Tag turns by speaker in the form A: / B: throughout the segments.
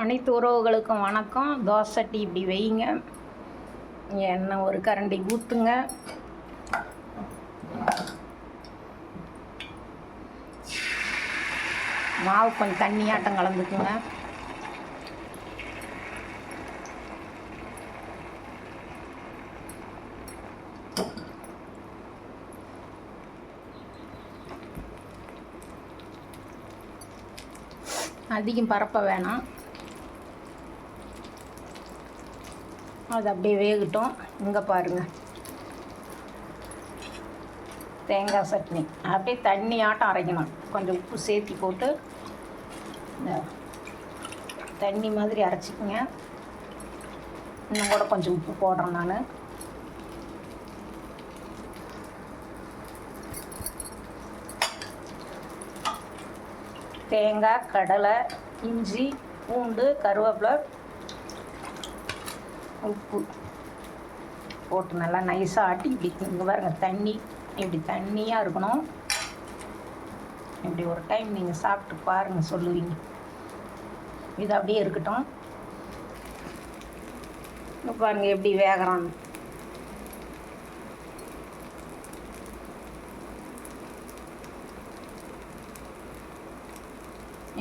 A: அனைத்து உறவுகளுக்கும் வணக்கம். தோசை டீ இப்படி வைங்க எண்ணெய் ஒரு கரண்டி ஊற்றுங்க மாவு கொஞ்சம் தண்ணியாட்டம் கலந்துக்குங்க. அதிகம் பரப்ப வேணாம். அது அப்படியே வேகட்டும். இங்கே பாருங்கள் தேங்காய் சட்னி. அப்படியே தண்ணி ஆட்டம் அரைக்கணும். கொஞ்சம் உப்பு சேர்த்தி போட்டு இந்த தண்ணி மாதிரி அரைச்சிக்கோங்க. இன்னும் கூட கொஞ்சம் உப்பு போடுறேன் நான். தேங்காய் கடலை இஞ்சி பூண்டு கருவேப்பிலை உப்பு போட்டு நல்லா நைஸாக ஆட்டி இப்படி இங்கே பாருங்க தண்ணி இப்படி தண்ணியாக இருக்கணும். இப்படி ஒரு டைம் நீங்கள் சாப்பிட்டு பாருங்கள் சொல்லுவீங்க. இது அப்படியே இருக்கட்டும். இப்போ பாருங்க எப்படி வேகிறான்னு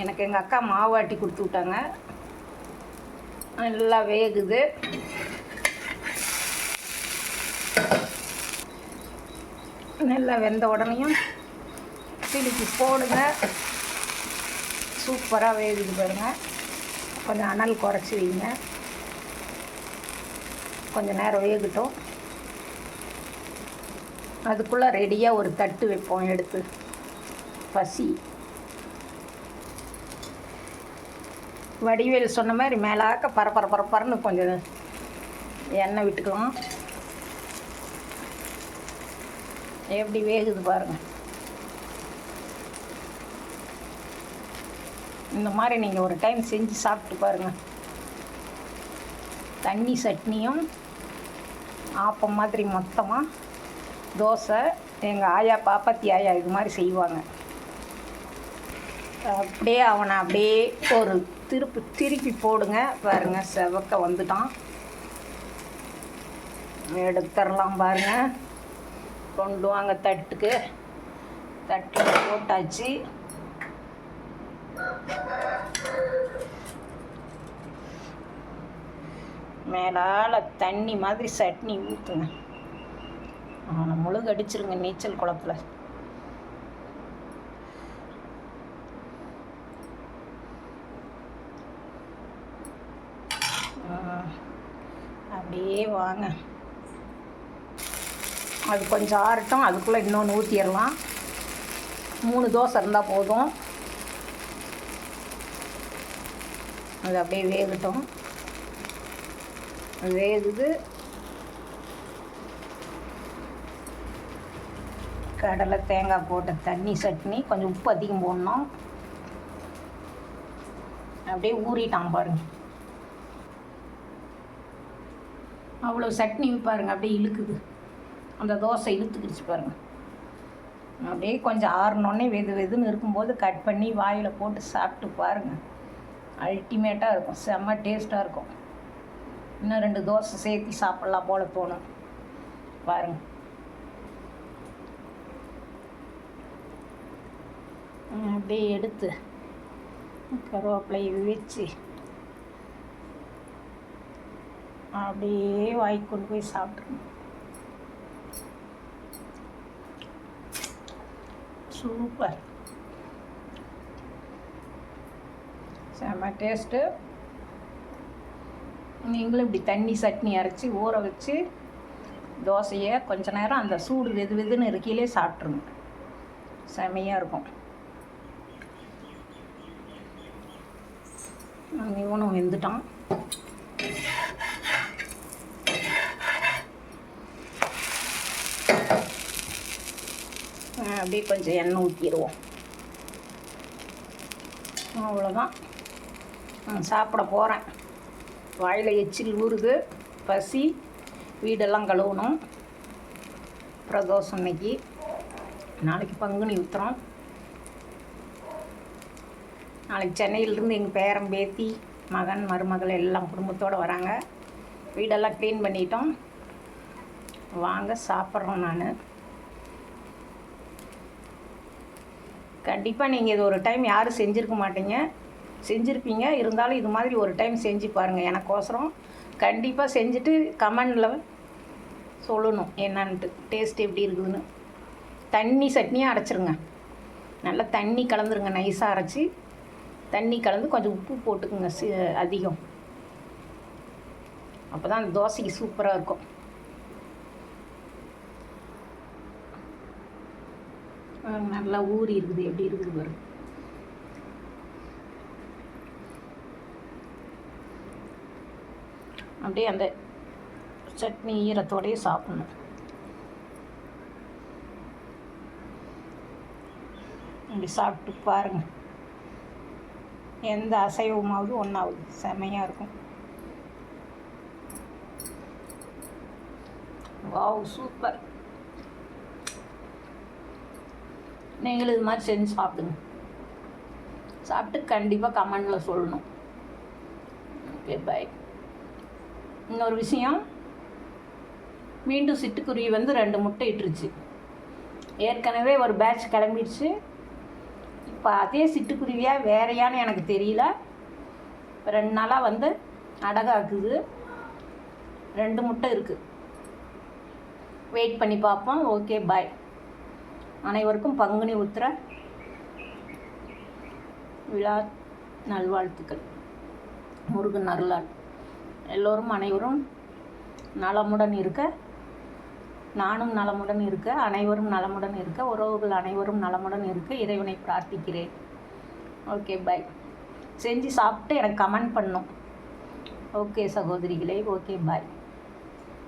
A: எனக்கு எங்கள் அக்கா மாவு ஆட்டி கொடுத்து விட்டாங்க. நல்லா வேகுது. நல்லா வெந்த உடனேயும் கிளிக்கு போடுங்க. சூப்பராக வேகுது பாருங்கள் கொஞ்சம் அனல் குறைச்சி வைங்க. கொஞ்சம் நேரம் வேகட்டும். அதுக்குள்ளே ரெடியாக ஒரு தட்டு வைப்போம் எடுத்து. பசி. வடிவேல் சொன்ன மாதிரி மேலாக்க பரப்பர பரப்பரன்னு கொஞ்சம் எண்ணெய் விட்டுக்கலாம். எப்படி வேகுது பாருங்க. இந்த மாதிரி நீங்கள் ஒரு டைம் செஞ்சு சாப்பிட்டு பாருங்கள் தண்ணி சட்னியும் ஆப்பம் மாதிரி மொத்தமாக தோசை எங்கள் ஆயா பாப்பாத்தி ஆயா இது மாதிரி செய்வாங்க. அப்படியே அவனை அப்படியே ஒரு திருப்பி திருப்பி போடுங்க. பாருங்க செவக்க வந்துட்டான். எடுத்துடலாம் பாருங்கள் கொண்டு வாங்க தட்டுக்கு. தட்டில் போட்டாச்சு. மேலால் தண்ணி மாதிரி சட்னி ஊற்றுங்க அவனை முழுக அடிச்சிருங்க நீச்சல் குளத்துல. அப்படியே வாங்க. அது கொஞ்சம் ஆறட்டும் அதுக்குள்ளே இன்னொன்று ஊற்றிடலாம் மூணு தோசை இருந்தால் போதும். அது அப்படியே வேகட்டும். வேகுது. கடலை தேங்காய் போட்ட தண்ணி சட்னி கொஞ்சம் உப்பு அதிகம் போடணும். அப்படியே ஊறிட்டான் பாருங்க. அவ்வளோ சட்னி பாருங்க அப்படியே இழுக்குது. அந்த தோசை இழுத்துக்கிடுச்சு பாருங்கள் அப்படியே கொஞ்சம் ஆறினோடனே வெது வெதுன்னு இருக்கும்போது கட் பண்ணி வாயில் போட்டு சாப்பிட்டு பாருங்க. அல்டிமேட்டாக இருக்கும். செம்ம டேஸ்ட்டாக இருக்கும். இன்னும் ரெண்டு தோசை சேர்த்து சாப்பிட்லாம் போல தோணும். பாருங்கள் அப்படியே எடுத்து கருவேப்பிலையை வச்சு அப்படியே வாய்க்கு கொண்டு போய் சாப்பிட்ருங்க சூப்பர் செம்ம டேஸ்ட்டு நீங்களும் இப்படி தண்ணி சட்னி அரைச்சி ஊற வச்சு தோசையை கொஞ்ச நேரம் அந்த சூடு வெது வெதுன்னு இருக்கையிலே சாப்பிட்ருங்க செமையாக இருக்கும் இவனும் வெந்துட்டான் அப்படியே கொஞ்சம் எண்ணெய் ஊற்றிடுவோம் அவ்வளோதான் நான் சாப்பிட போகிறேன் வாயில் எச்சில் ஊறுது பசி வீடெல்லாம் கழுவணும். பிரதோஷம் இன்னைக்கு நாளைக்கு பங்குனி உத்திரம். நாளைக்கு சென்னையிலேருந்து எங்கள் பேரன் பேத்தி மகன் மருமகள் எல்லாம் குடும்பத்தோடு வராங்க. வீடெல்லாம் க்ளீன் பண்ணிட்டோம். வாங்க சாப்பிட்றோம் நான். கண்டிப்பாக நீங்கள் இது ஒரு டைம் யாரும் செஞ்சுருக்க மாட்டீங்க. செஞ்சுருப்பீங்க. இருந்தாலும் இது மாதிரி ஒரு டைம் செஞ்சு பாருங்கள் எனக்கோசரம் கண்டிப்பாக செஞ்சுட்டு கமெண்டில் சொல்லணும். என்னன்ட்டு. டேஸ்ட் எப்படி இருக்குதுன்னு. தண்ணி சட்னியாக அரைச்சிருங்க. நல்லா தண்ணி கலந்துருங்க. நைஸாக அரைச்சி தண்ணி கலந்து கொஞ்சம் உப்பு போட்டுக்குங்க. சி அதிகம். அப்போ தான் அந்த தோசைக்கு சூப்பராக இருக்கும் பாருங்க, நல்லா ஊறி இருக்குது. எப்படி இருக்குது வரும் அப்படியே அந்த சட்னி ஈரத்தோடய சாப்பிடணும். இப்படி சாப்பிட்டு பாருங்க. எந்த அசைவமாவது ஒன்றாவது செமையாக இருக்கும். Wow super. நீங்களும் இது மாதிரி செஞ்சு சாப்பிடுங்க. சாப்பிட்டு கண்டிப்பாக கமெண்டில் சொல்லணும். ஓகே பாய் இன்னொரு விஷயம். மீண்டும் சிட்டுக்குருவி வந்து ரெண்டு முட்டை இட்டுருச்சு. ஏற்கனவே ஒரு பேட்ச் கிளம்பிடுச்சு. இப்போ அதே சிட்டுக்குருவியாக வேறையான்னு எனக்கு தெரியல. இப்போ ரெண்டு நாளாக வந்து அடகாக்குது. ரெண்டு முட்டை இருக்குது வெயிட் பண்ணி பார்ப்போம். ஓகே பாய் அனைவருக்கும் பங்குனி உத்திர விழா நல்வாழ்த்துக்கள். முருகன் அருளால் எல்லோரும் அனைவரும் நலமுடன் இருக்க நானும் நலமுடன் இருக்க அனைவரும் நலமுடன் இருக்க உறவுகள் அனைவரும் நலமுடன் இருக்க இறைவனை பிரார்த்திக்கிறேன். Okay bye. செஞ்சு சாப்பிட்டு எனக்கு கமெண்ட் பண்ணும். ஓகே சகோதரிகளே. Okay bye